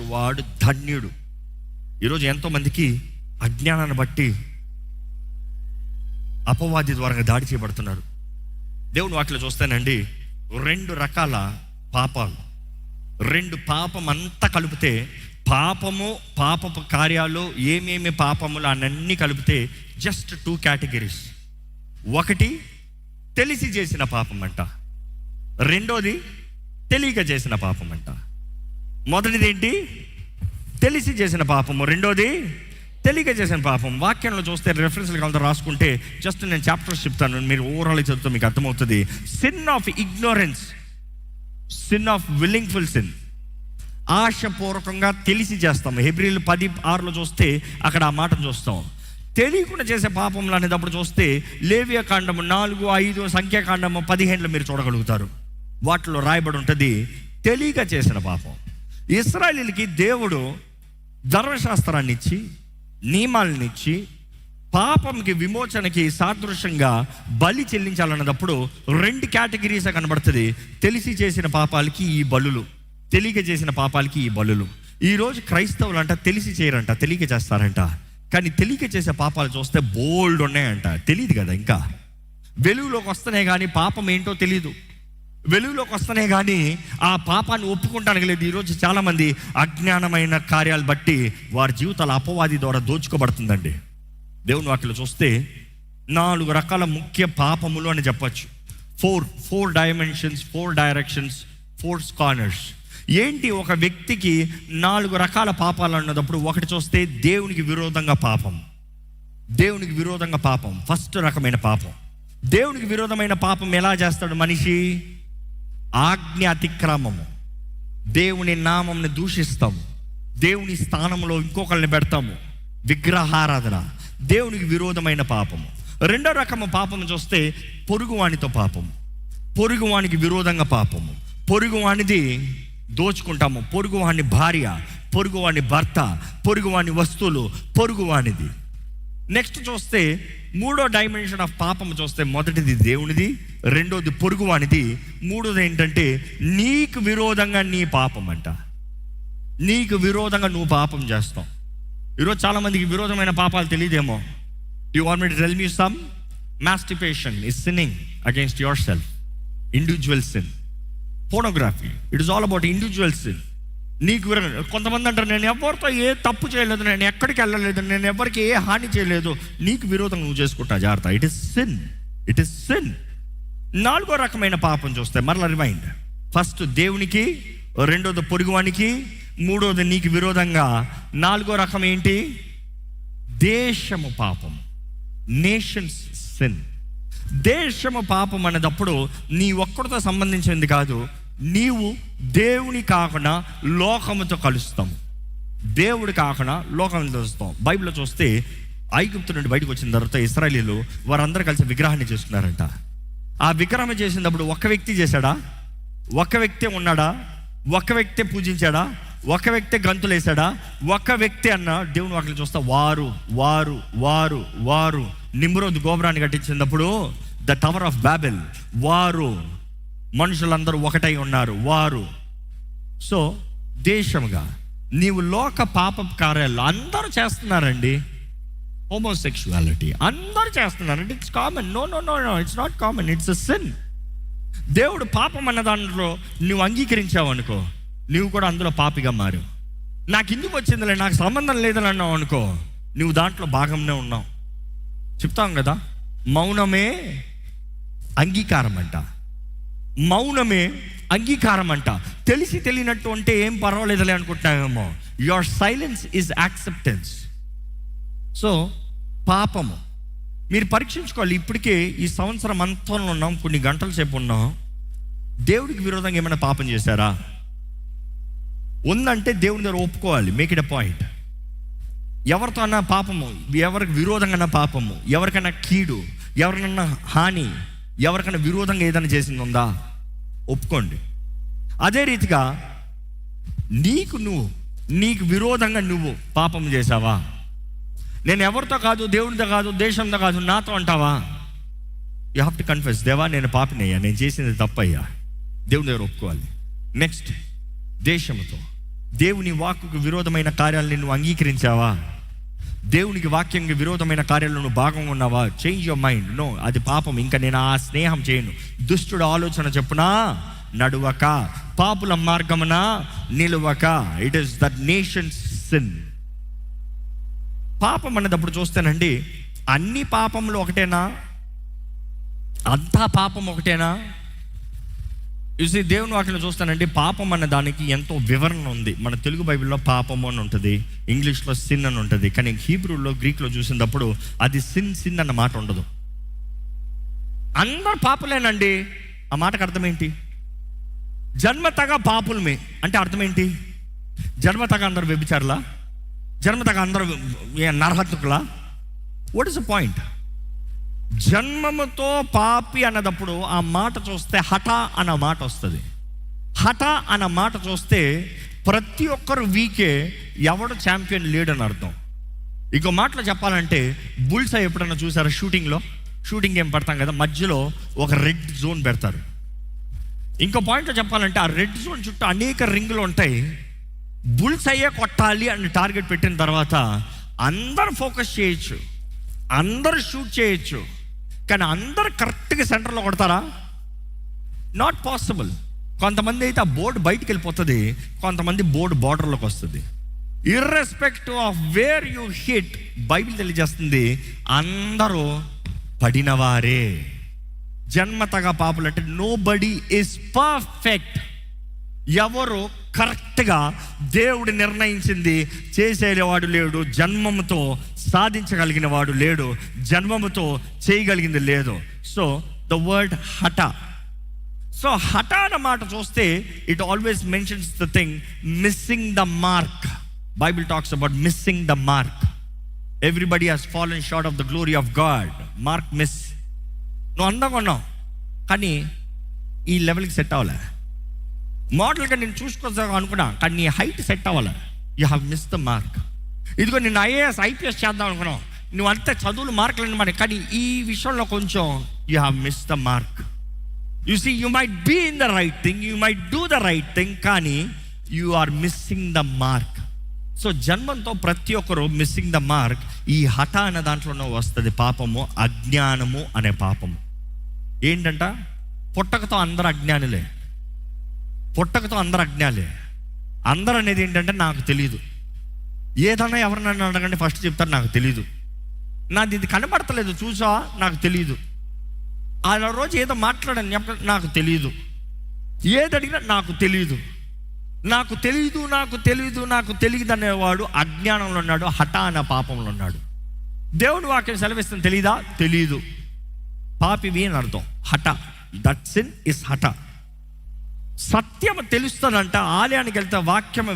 వాడు ధన్యుడు. ఈరోజు ఎంతోమందికి అజ్ఞానాన్ని బట్టి అపవాది ద్వారా దాడి చేయబడుతున్నారు. దేవుని వాటిలో చూస్తానండి రెండు రకాల పాపాలు. రెండు పాపం అంతా కలిపితే పాపము పాపపు కార్యాలు ఏమేమి పాపములు అన్నీ కలిపితే జస్ట్ టూ కేటగిరీస్ ఒకటి తెలిసి చేసిన పాపం అంట రెండోది తెలియక చేసిన పాపం అంట మొదటిది ఏంటి తెలిసి చేసిన పాపము. రెండోది తెలియక చేసిన పాపం వాక్యంలో చూస్తే రెఫరెన్స్లు కావాలంటే రాసుకుంటే జస్ట్ నేను చాప్టర్స్ చెప్తాను. మీరు ఓవరాల్ చదివితే మీకు అర్థమవుతుంది. Sin of ignorance sin of wilful sin ఆశపూర్వకంగా తెలిసి చేస్తాం హెబ్రిల్ పది ఆరులో చూస్తే అక్కడ ఆ మాట చూస్తాం. తెలియకుండా చేసే పాపంలో అనేటప్పుడు చూస్తే లేవ్యకాండము నాలుగు ఐదు సంఖ్యాకాండము పదిహేనులో మీరు చూడగలుగుతారు. వాటిలో రాయబడి ఉంటుంది తెలియక చేసిన పాపం. ఇస్రాయలీలకి దేవుడు ధర్మశాస్త్రాన్ని ఇచ్చి నియమాలను ఇచ్చి పాపంకి విమోచనకి సాదృశ్యంగా బలి చెల్లించాలన్నప్పుడు రెండు కేటగిరీస్ కనబడుతుంది. తెలిసి చేసిన పాపాలకి ఈ బలులు తెలియక చేసిన పాపాలకి ఈ బలులు. ఈరోజు క్రైస్తవులు అంట తెలిసి చేయరంట తెలియక చేస్తారంట. కానీ తెలియక చేసే పాపాలు చూస్తే బోల్డ్ ఉన్నాయంట. తెలియదు కదా ఇంకా. వెలుగులోకి వస్తేనే కానీ పాపం ఏంటో తెలియదు వెలుగులోకి వస్తున్నాయి కానీ ఆ పాపాన్ని ఒప్పుకుంటానికి లేదు. ఈరోజు చాలామంది అజ్ఞానమైన కార్యాలు బట్టి వారి జీవితాల అపవాది ద్వారా దోచుకోబడుతుందండి. దేవుని వాటిలో చూస్తే నాలుగు రకాల ముఖ్య పాపములు అని చెప్పచ్చు. Four four dimensions four directions four corners ఏంటి ఒక వ్యక్తికి నాలుగు రకాల పాపాలు అన్నదప్పుడు ఒకటి చూస్తే దేవునికి విరోధంగా పాపం. దేవునికి విరోధంగా పాపం. ఫస్ట్ రకమైన పాపం. దేవునికి విరోధమైన పాపం ఎలా చేస్తాడు మనిషి? ఆజ్ఞ అతిక్రమము. దేవుని నామంని దూషిస్తాము. దేవుని స్థానంలో ఇంకొకరిని పెడతాము. విగ్రహారాధన. దేవునికి విరోధమైన పాపము. రెండో రకము పాపం చూస్తే పొరుగువానితో పాపం పొరుగువానికి విరోధంగా పాపము. పొరుగువానిది దోచుకుంటాము. పొరుగువాని భార్య పొరుగువాని భర్త పొరుగువాని వస్తువులు పొరుగువానిది. నెక్స్ట్ చూస్తే మూడో డైమెన్షన్ ఆఫ్ పాపం చూస్తే మొదటిది దేవునిది రెండోది పొరుగువానిది మూడోది ఏంటంటే నీకు విరోధంగా నీ పాపం అంట. నీకు విరోధంగా నువ్వు పాపం చేస్తావు. ఈరోజు చాలామందికి విరోధమైన పాపాలు తెలియదేమో. You want me tell me some masturbation is sinning against your self individual sin photography it is all about individual sin నీకు విర- కొంతమంది అంటారు నేను ఎవరితో ఏ తప్పు చేయలేదు నేను ఎక్కడికి వెళ్ళలేదు నేను ఎవరికి ఏ హాని చేయలేదు. నీకు విరోధం నువ్వు చేసుకుంటా జాగ్రత్త. It is sin it is sin నాలుగో రకమైన పాపం చూస్తే మరలా రిమైండ్. ఫస్ట్ దేవునికి రెండోది పొరుగువానికి మూడోది నీకు విరోధంగా. నాలుగో రకం ఏంటి? దేశము పాపం నేషన్స్ సిన్ దేశము పాపం అనేటప్పుడు నీ ఒక్కడితో సంబంధించింది కాదు నీవు దేవుని కాకుండా లోకముతో కలుస్తాము దేవుడు కాకుండా లోకంతో కలుస్తాం. బైబిల్లో చూస్తే ఐగుప్తు నుండి బయటకు వచ్చిన తర్వాత ఇస్రాయలీలు వారందరూ కలిసి విగ్రహాన్ని చేసుకున్నారంట. ఆ విగ్రహం చేసినప్పుడు ఒక వ్యక్తి చేశాడా? ఒక వ్యక్తి ఉన్నాడా? ఒక వ్యక్తి పూజించాడా? ఒక వ్యక్తి గంతులు ఒక వ్యక్తి అన్న దేవుని వాటిని చూస్తా వారు వారు వారు వారు. నిమ్రోద్ గోపురాన్ని కట్టించినప్పుడు ద టవర్ ఆఫ్ బాబెల్ వారు. మనుషులందరూ ఒకటై ఉన్నారు వారు. సో దేశంగా నీవు లోక పాప కార్యాలు అందరూ చేస్తున్నారండి. హోమోసెక్షువాలిటీ అందరూ చేస్తున్నారండి. It's common no no no no it's not common it's a sin దేవుడు పాపం అన్న దాంట్లో నువ్వు అంగీకరించావు అనుకో. నువ్వు కూడా అందులో పాపిగా మారు. నాకు ఎందుకు వచ్చిందిలే నాకు సంబంధం లేదని అన్నావు అనుకో. నువ్వు దాంట్లో భాగంనే ఉన్నావు. చెప్తాం కదా? మౌనమే అంగీకారం అంట మౌనమే అంగీకారం అంట తెలిసి తెలియనట్టు అంటే ఏం పర్వాలేదులే అనుకుంటున్నామేమో your silence is acceptance so పాపము. మీరు పరీక్షించుకోవాలి. ఇప్పటికే ఈ సంవత్సరం అంతంలో ఉన్నాం. కొన్ని గంటల సేపు ఉన్నాం. దేవుడికి విరోధంగా ఏమైనా పాపం చేశారా? ఉందంటే దేవుని దగ్గర ఒప్పుకోవాలి. మేక్ ఇట్ అ పాయింట్ ఎవరితో అన్నా పాపము. ఎవరికి విరోధంగా అన్న పాపము. ఎవరికైనా కీడు. ఎవరినన్నా హాని. ఎవరికైనా విరోధంగా ఏదైనా చేసింది ఉందా ఒప్పుకోండి. అదే రీతిగా నీకు నువ్వు నీకు విరోధంగా నువ్వు పాపం చేసావా నేను ఎవరితో కాదు దేవునితో కాదు దేశంతో కాదు నాతో అంటావా? యూ హ్యావ్ టు కన్ఫెస్ దేవా నేను పాపినయ్యా నేను చేసింది తప్పయ్యా. దేవుని దగ్గర ఒప్పుకోవాలి. నెక్స్ట్ దేశంతో దేవుని వాక్కుకు విరోధమైన కార్యాలను నువ్వు అంగీకరించావా? దేవునికి వాక్యంకి విరోధమైన కార్యాలను భాగంగా ఉన్నావా? చేంజ్ యువర్ మైండ్ నో అది పాపం. ఇంకా నేను ఆ స్నేహం చేయను. దుష్టుడు ఆలోచన చెప్పునా? నడువక. పాపుల మార్గమున నిలువక. It is the nation sin పాపం అన్నదప్పుడు చూస్తానండి అన్ని పాపములు ఒకటేనా? అంతా పాపం ఒకటేనా? చూసి దేవుని వాటిని చూస్తానండి పాపం అన్న దానికి ఎంతో వివరణ ఉంది. మన తెలుగు బైబిల్లో పాపము అని ఉంటుంది ఇంగ్లీష్లో సిన్ అని ఉంటుంది కానీ హీబ్రూలో గ్రీక్లో చూసినప్పుడు అది సిన్ సిన్ అన్న మాట ఉండదు. అందరు పాపులేనండి. ఆ మాటకు అర్థమేంటి జన్మతగా పాపులమే. అంటే అర్థమేంటి జన్మతగా అందరు వ్యభిచారులా? జన్మతగా అందరూ నరహత్తుకులా వాట్ ఇస్ ద పాయింట్ జన్మముతో పాపి అన్నదప్పుడు ఆ మాట చూస్తే హఠ అన్న మాట వస్తుంది. హఠ అన్న మాట చూస్తే ప్రతి ఒక్కరు వీకే ఎవడు ఛాంపియన్ లేడని అర్థం. ఇంకో మాటలో చెప్పాలంటే బుల్సా ఎప్పుడన్నా చూసారా షూటింగ్లో? షూటింగ్ ఏం పెడతాం కదా మధ్యలో ఒక రెడ్ జోన్ పెడతారు. ఇంకో పాయింట్లో చెప్పాలంటే ఆ రెడ్ జోన్ చుట్టూ అనేక రింగులు ఉంటాయి. బుల్స్ అయ్యే కొట్టాలి అని టార్గెట్ పెట్టిన తర్వాత అందరు ఫోకస్ చేయొచ్చు. అందరు షూట్ చేయొచ్చు. కానీ అందరు కరెక్ట్గా సెంటర్లో కొడతారా? నాట్ పాసిబుల్ కొంతమంది అయితే ఆ బోర్డు బయటికి వెళ్ళిపోతుంది కొంతమంది బోర్డు బార్డర్లోకి వస్తుంది. Irrespective of where you hit Bible తెలియజేస్తుంది అందరూ పడినవారే. జన్మతగా పాపులు అంటే నో బడీ ఇస్ పర్ఫెక్ట్ ఎవరు కరెక్ట్గా దేవుడు నిర్ణయించింది చేసేవాడు లేడు జన్మముతో సాధించగలిగిన వాడు లేడు జన్మముతో చేయగలిగింది లేదు. సో ద వర్డ్ హఠ సో హఠ అన్న మాట చూస్తే it always mentions the thing missing the mark Bible talks about missing the mark everybody has fallen short of the glory of God mark miss నువ్వు అందంగా ఉన్నావు. కానీ ఈ లెవెల్కి సెట్ అవ్వలే. మోడల్గా నేను చూసుకోవచ్చు అనుకున్నా కానీ నీ హైట్ సెట్ అవ్వాలి? You have miss the mark ఇదిగో నేను ఐఏఎస్ ఐపీఎస్ చేద్దాం అనుకున్నావు. నువ్వు అంతే చదువులు మార్కులు అనమాట కానీ ఈ విషయంలో కొంచెం you have miss the mark you see you might be in the right thing you might do the right thing కానీ you are missing the mark so జన్మంతో ప్రతి ఒక్కరు మిస్సింగ్ ద మార్క్ ఈ హఠ అనే దాంట్లోనే వస్తుంది పాపము అజ్ఞానము అనే పాపము. ఏంటంట? పుట్టకతో అందరు అజ్ఞానులే. పుట్టకతో అందరు అజ్ఞాలే అందరు అనేది ఏంటంటే నాకు తెలియదు ఏదన్నా ఎవరినన్నా అడగండి ఫస్ట్ చెప్తారు నాకు తెలియదు నాది ఇది కనబడతలేదు చూసా నాకు తెలియదు ఆ రోజు ఏదో మాట్లాడని నాకు తెలియదు ఏది అడిగినా నాకు తెలియదు నాకు తెలియదు నాకు తెలియదు నాకు తెలియదు అనేవాడు అజ్ఞానంలో ఉన్నాడు హఠ అనే పాపంలో ఉన్నాడు. దేవుడు వాక్యం సెలవిస్తుంది తెలీదా? తెలియదు పాపివి అని అర్థం. హఠ. దట్ సిన్ ఇస్ హఠ. సత్యం తెలుస్తుందంట ఆలయానికి వెళ్తే వాక్యం